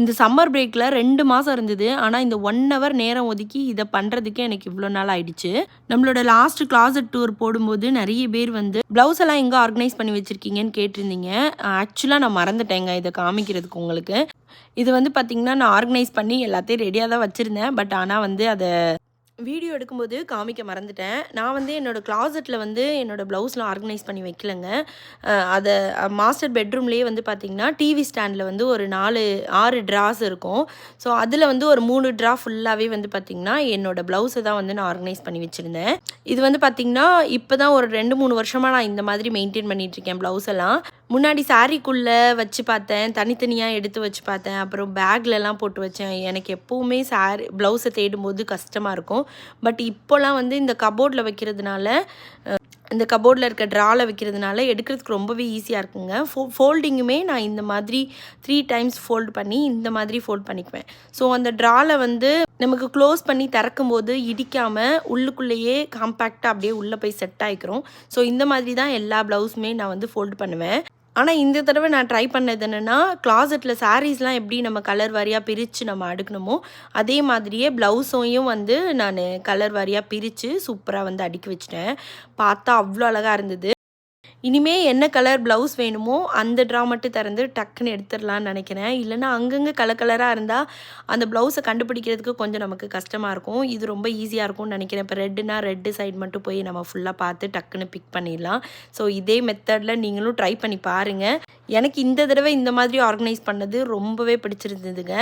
இந்த சம்மர் பிரேக்கில் ரெண்டு மாதம் இருந்தது. ஆனால் இந்த ஒன் ஹவர் நேரம் ஒதுக்கி இதை பண்ணுறதுக்கே எனக்கு இவ்வளோ நாள் ஆயிடுச்சு. நம்மளோட லாஸ்ட் கிளாசட் டூர் போடும்போது நிறைய பேர் வந்து ப்ளவுஸ் எல்லாம் எங்கே ஆர்கனைஸ் பண்ணி வச்சுருக்கீங்கன்னு கேட்டிருந்தீங்க. ஆக்சுவலாக நான் மறந்துட்டேங்க இதை காமிக்கிறதுக்கு உங்களுக்கு. இது வந்து பார்த்திங்கன்னா நான் ஆர்கனைஸ் பண்ணி எல்லாத்தையும் ரெடியாக தான் வச்சுருந்தேன். பட் ஆனால் வந்து அதை வீடியோ எடுக்கும்போது காமிக்க மறந்துட்டேன். நான் வந்து என்னோடய கிளாசெட்டில் வந்து என்னோடய ப்ளவுஸ்லாம் ஆர்கனைஸ் பண்ணி வைக்கலங்க. அதை மாஸ்டர் பெட்ரூம்லேயே வந்து பார்த்திங்கன்னா டிவி ஸ்டாண்டில் வந்து ஒரு நாலு ஆறு ட்ராஸ் இருக்கும். ஸோ அதில் வந்து ஒரு மூணு ட்ரா ஃபுல்லாகவே வந்து பார்த்திங்கன்னா என்னோடய ப்ளவுஸை தான் வந்து நான் ஆர்கனைஸ் பண்ணி வச்சுருந்தேன். இது வந்து பார்த்திங்கன்னா இப்போ தான் ஒரு ரெண்டு மூணு வருஷமாக நான் இந்த மாதிரி மெயின்டைன் பண்ணிகிட்ருக்கேன் ப்ளவுஸ் எல்லாம் முன்னாடி சாரீக்குள்ளே வச்சு பார்த்தேன் தனித்தனியாக எடுத்து வச்சு பார்த்தேன். அப்புறம் பேக்லலாம் போட்டு வச்சேன். எனக்கு எப்போவுமே சாரி ப்ளவுஸை தேடும்போது கஷ்டமாக இருக்கும். பட் இப்போலாம் வந்து இந்த கபோர்டில் வைக்கிறதுனால இந்த கபோர்டில் இருக்க ட்ராவில் வைக்கிறதுனால எடுக்கிறதுக்கு ரொம்பவே ஈஸியாக இருக்குங்க. ஃபோ ஃபோல்டிங்குமே நான் இந்த மாதிரி த்ரீ டைம்ஸ் ஃபோல்ட் பண்ணி இந்த மாதிரி ஃபோல்ட் பண்ணிக்குவேன். ஸோ அந்த ட்ராவில் வந்து நமக்கு க்ளோஸ் பண்ணி திறக்கும் போது இடிக்காமல் உள்ளுக்குள்ளேயே காம்பேக்டாக அப்படியே உள்ளே போய் செட் ஆகிக்கிறோம் ஸோ இந்த மாதிரி தான் எல்லா ப்ளவுஸுமே நான் வந்து ஃபோல்ட் பண்ணுவேன். ஆனால் இந்த தடவை நான் ட்ரை பண்ணது என்னென்னா கிளாசெட்டில் சாரீஸ்லாம் எப்படி நம்ம கலர் வாரியாக பிரித்து நம்ம அடுக்கணுமோ அதே மாதிரியே ப்ளவுஸையும் வந்து நான் கலர் வாரியாக பிரித்து சூப்பராக வந்து அடுக்கி வச்சிட்டேன். பார்த்தா அவ்வளோ அழகாக இருந்தது. இனிமே என்ன கலர் ப்ளவுஸ் வேணுமோ அந்த ட்ரா மட்டும் திறந்து டக்குன்னு எடுத்துடலான்னு நினைக்கிறேன். இல்லைனா அங்கங்கே கலர் கலராக இருந்தால் அந்த ப்ளவுஸை கண்டுபிடிக்கிறதுக்கு கொஞ்சம் நமக்கு கஷ்டமாக இருக்கும். இது ரொம்ப ஈஸியாக இருக்கும்னு நினைக்கிறேன். இப்போ ரெட்டுனா ரெட்டு சைடு மட்டும் போய் நம்ம ஃபுல்லாக பார்த்து டக்குன்னு பிக் பண்ணிடலாம். ஸோ இதே மெத்தடில் நீங்களும் ட்ரை பண்ணி பாருங்கள் எனக்கு இந்த தடவை இந்த மாதிரி ஆர்கனைஸ் பண்ணது ரொம்பவே பிடிச்சிருந்ததுங்க.